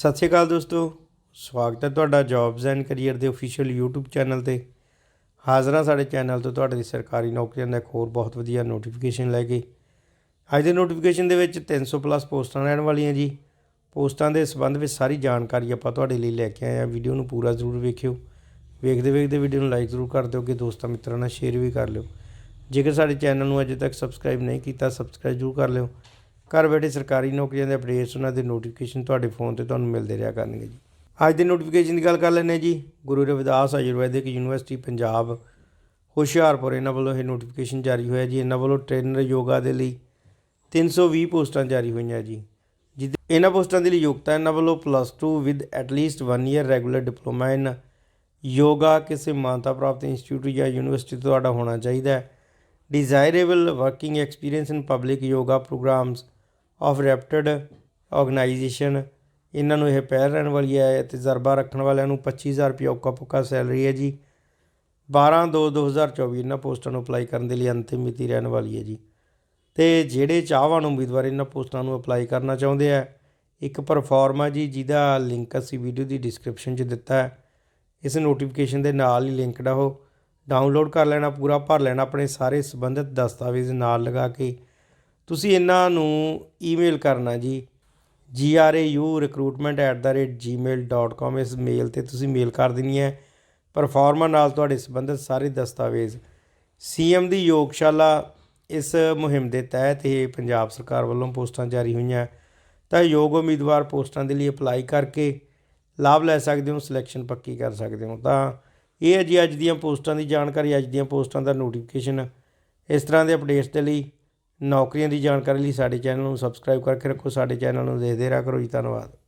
ਸਤਿ ਸ਼੍ਰੀ ਅਕਾਲ ਦੋਸਤੋ, ਸਵਾਗਤ ਹੈ ਤੁਹਾਡਾ ਜੌਬਸ ਐਂਡ ਕੈਰੀਅਰ ਦੇ ਅਫੀਸ਼ੀਅਲ YouTube ਚੈਨਲ ਤੇ। ਹਾਜ਼ਰਾਂ ਸਾਡੇ ਚੈਨਲ ਤੋਂ ਤੁਹਾਡੇ ਲਈ ਸਰਕਾਰੀ ਨੌਕਰੀਆਂ ਦਾ ਇੱਕ ਹੋਰ ਬਹੁਤ ਵਧੀਆ ਨੋਟੀਫਿਕੇਸ਼ਨ ਲੈ ਕੇ। ਅੱਜ ਦੇ ਨੋਟੀਫਿਕੇਸ਼ਨ ਦੇ ਵਿੱਚ 300 ਪਲੱਸ ਪੋਸਟਾਂ ਰਹਿਣ ਵਾਲੀਆਂ ਜੀ। ਪੋਸਟਾਂ ਦੇ ਸੰਬੰਧ ਵਿੱਚ ਸਾਰੀ ਜਾਣਕਾਰੀ ਆਪਾਂ ਤੁਹਾਡੇ ਲਈ ਲੈ ਕੇ ਆਏ ਹਾਂ। ਵੀਡੀਓ ਨੂੰ ਪੂਰਾ ਜ਼ਰੂਰ ਵੇਖਿਓ। ਵੇਖਦੇ ਵੇਖਦੇ ਵੀਡੀਓ ਨੂੰ ਲਾਈਕ ਜ਼ਰੂਰ ਕਰ ਦਿਓ ਕਿ ਦੋਸਤਾਂ ਮਿੱਤਰਾਂ ਨਾਲ ਸ਼ੇਅਰ ਵੀ ਕਰ ਲਿਓ। ਜੇਕਰ ਸਾਡੇ ਚੈਨਲ ਨੂੰ ਅਜੇ ਤੱਕ ਸਬਸਕ੍ਰਾਈਬ ਨਹੀਂ ਕੀਤਾ ਸਬਸਕ੍ਰਾਈਬ ਜ਼ਰੂਰ ਕਰ ਲਿਓ। ਘਰ ਬੈਠੇ ਸਰਕਾਰੀ ਨੌਕਰੀਆਂ ਦੇ ਅਪਡੇਟਸ ਉਹਨਾਂ ਦੇ ਨੋਟੀਫਿਕੇਸ਼ਨ ਤੁਹਾਡੇ ਫੋਨ ਤੇ ਤੁਹਾਨੂੰ ਮਿਲਦੇ ਰਿਹਾ ਕਰਨਗੇ ਜੀ। ਅੱਜ ਦੇ ਨੋਟੀਫਿਕੇਸ਼ਨ ਦੀ ਗੱਲ ਕਰ ਲੈਂਦੇ ਹਾਂ ਜੀ। ਗੁਰੂ ਰਵਿਦਾਸ ਆਯੁਰਵੈਦਿਕ ਯੂਨੀਵਰਸਿਟੀ, ਪੰਜਾਬ, ਹੁਸ਼ਿਆਰਪੁਰ, ਇਹਨਾਂ ਵੱਲੋਂ ਇਹ ਨੋਟੀਫਿਕੇਸ਼ਨ ਜਾਰੀ ਹੋਇਆ ਜੀ। ਇਹਨਾਂ ਵੱਲੋਂ ਟ੍ਰੇਨਰ ਯੋਗਾ ਦੇ ਲਈ 320 ਪੋਸਟਾਂ ਜਾਰੀ ਹੋਈਆਂ ਜੀ। ਜਿਹ ਇਹਨਾਂ ਪੋਸਟਾਂ ਦੇ ਲਈ ਯੋਗਤਾ ਇਹਨਾਂ ਵੱਲੋਂ plus 2 with at least 1 year regular diploma in yoga ਕਿਸੇ ਮਾਨਤਾ ਪ੍ਰਾਪਤ ਇੰਸਟੀਚਿਊਟ ਜਾਂ ਯੂਨੀਵਰਸਿਟੀ ਤੋਂ ਤੁਹਾਡਾ ਹੋਣਾ ਚਾਹੀਦਾ ਹੈ। Desirable working experience in public yoga programmes of reputed organisation ਇਹਨਾਂ ਨੂੰ ਇਹ ਪਹਿਲ ਰਹਿਣ ਵਾਲੀ ਹੈ ਤਜਰਬਾ ਰੱਖਣ ਵਾਲਿਆਂ ਨੂੰ 25000 ਰੁਪਏ ਔਕਾ ਪੁੱਕਾ ਸੈਲਰੀ ਹੈ ਜੀ। 12 2 2024 ਇਹਨਾਂ ਪੋਸਟਾਂ ਨੂੰ ਅਪਲਾਈ ਕਰਨ ਦੇ ਲਈ ਅੰਤਿਮ ਮਿਤੀ ਰਹਿਣ ਵਾਲੀ ਹੈ ਜੀ। ਤੇ ਜਿਹੜੇ ਚਾਹਵਾਨ ਉਮੀਦਵਾਰ ਇਹਨਾਂ ਪੋਸਟਾਂ ਨੂੰ ਅਪਲਾਈ ਕਰਨਾ ਚਾਹੁੰਦੇ ਆ, ਇੱਕ ਪਰਫਾਰਮਾ ਜੀ, ਜਿਹਦਾ ਲਿੰਕ ਅਸੀਂ ਵੀਡੀਓ ਦੀ ਡਿਸਕ੍ਰਿਪਸ਼ਨ 'ਚ ਦਿੱਤਾ ਹੈ। ਇਸ ਨੋਟੀਫਿਕੇਸ਼ਨ ਦੇ ਨਾਲ ਹੀ ਲਿੰਕਡ ਆ ਉਹ ਡਾਊਨਲੋਡ ਕਰ ਲੈਣਾ, ਪੂਰਾ ਭਰ ਲੈਣਾ, ਆਪਣੇ ਸਾਰੇ ਸੰਬੰਧਿਤ ਦਸਤਾਵੇਜ਼ ਨਾਲ ਲਗਾ ਕੇ ਤੁਸੀਂ ਇਹਨਾਂ ਨੂੰ ਈਮੇਲ ਕਰਨਾ ਜੀ grau@gmail.com ਇਸ ਮੇਲ ਤੇ ਤੁਸੀਂ ਮੇਲ ਕਰ ਦੇਣੀ ਹੈ। ਪਰਫਾਰਮਾ ਨਾਲ ਤੁਹਾਡੇ ਸੰਬੰਧਿਤ ਸਾਰੇ ਦਸਤਾਵੇਜ਼। ਸੀਐਮ ਦੀ ਯੋਗਸ਼ਾਲਾ ਇਸ ਮੁਹਿੰਮ ਦੇ ਤਹਿਤ ਇਹ ਪੰਜਾਬ ਸਰਕਾਰ ਵੱਲੋਂ ਪੋਸਟਾਂ ਜਾਰੀ ਹੋਈਆਂ। ਤਾਂ ਯੋਗ ਉਮੀਦਵਾਰ ਪੋਸਟਾਂ ਦੇ ਲਈ ਅਪਲਾਈ ਕਰਕੇ ਲਾਭ ਲੈ ਸਕਦੇ ਹੋ ਸਿਲੈਕਸ਼ਨ ਪੱਕੀ ਕਰ ਸਕਦੇ ਹੋ। ਤਾਂ ਇਹ ਹੈ ਜੀ ਅੱਜ ਦੀਆਂ ਪੋਸਟਾਂ ਦੀ ਜਾਣਕਾਰੀ, ਅੱਜ ਦੀਆਂ ਪੋਸਟਾਂ ਦਾ ਨੋਟੀਫਿਕੇਸ਼ਨ ਇਸ ਤਰ੍ਹਾਂ ਦੇ ਅਪਡੇਟਸ ਦੇ ਲਈ ਨੌਕਰੀਆਂ ਦੀ ਜਾਣਕਾਰੀ ਲਈ ਸਾਡੇ ਚੈਨਲ ਨੂੰ ਸਬਸਕ੍ਰਾਈਬ ਕਰਕੇ ਰੱਖੋ, ਸਾਡੇ ਚੈਨਲ ਨੂੰ ਦੇਖਦੇ ਰਿਹਾ ਕਰੋ ਜੀ, ਧੰਨਵਾਦ।